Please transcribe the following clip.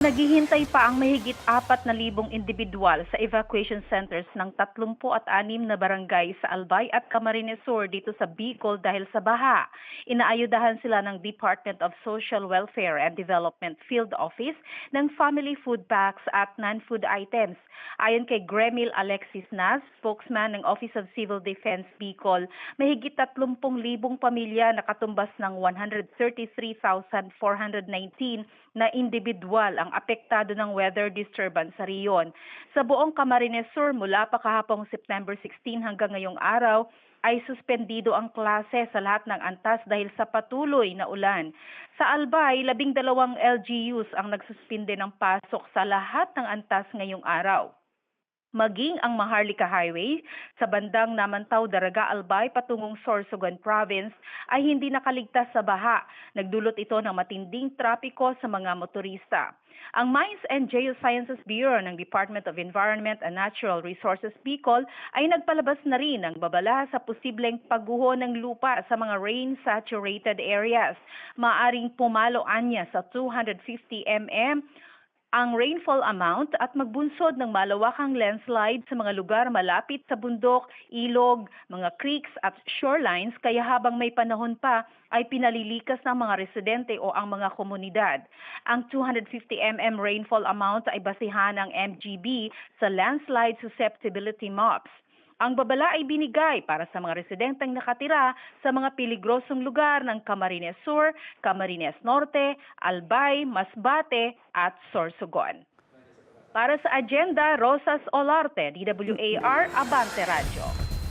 Naghihintay pa ang mahigit apat na libong individual sa evacuation centers ng 36 na barangay sa Albay at Camarines Sur dito sa Bicol dahil sa baha. Inaayudahan sila ng Department of Social Welfare and Development Field Office ng family food packs at non-food items. Ayon kay Gremil Alexis Nas, spokesman ng Office of Civil Defense Bicol, mahigit 30,000 pamilya nakatumbas ng 133,419 na individual ang apektado ng weather disturbance sa riyon. Sa buong Camarines Sur mula pa kahapong September 16 hanggang ngayong araw ay suspendido ang klase sa lahat ng antas dahil sa patuloy na ulan. Sa Albay, labing dalawang LGUs ang nagsuspinde ng pasok sa lahat ng antas ngayong araw maging ang Maharlika Highway sa bandang Namantaw, Daraga, Albay patungong Sorsogon Province ay hindi nakaligtas sa baha. Nagdulot ito ng matinding trapiko sa mga motorista. Ang Mines and Geosciences Bureau ng Department of Environment and Natural Resources Bicol ay nagpalabas na rin ng babala sa posibleng pagguho ng lupa sa mga rain-saturated areas. Maaring pumalo anya sa 250 mm ang rainfall amount at magbunsod ng malawakang landslide sa mga lugar malapit sa bundok, ilog, mga creeks at shorelines kaya habang may panahon pa ay pinalilikas ng mga residente o ang mga komunidad. Ang 250 mm rainfall amount ay basihan ng MGB sa landslide susceptibility maps. Ang babala ay binigay para sa mga residenteng nakatira sa mga peligrosong lugar ng Camarines Sur, Camarines Norte, Albay, Masbate at Sorsogon. Para sa agenda, Rosas Olarte, DWAR, Abante Radio.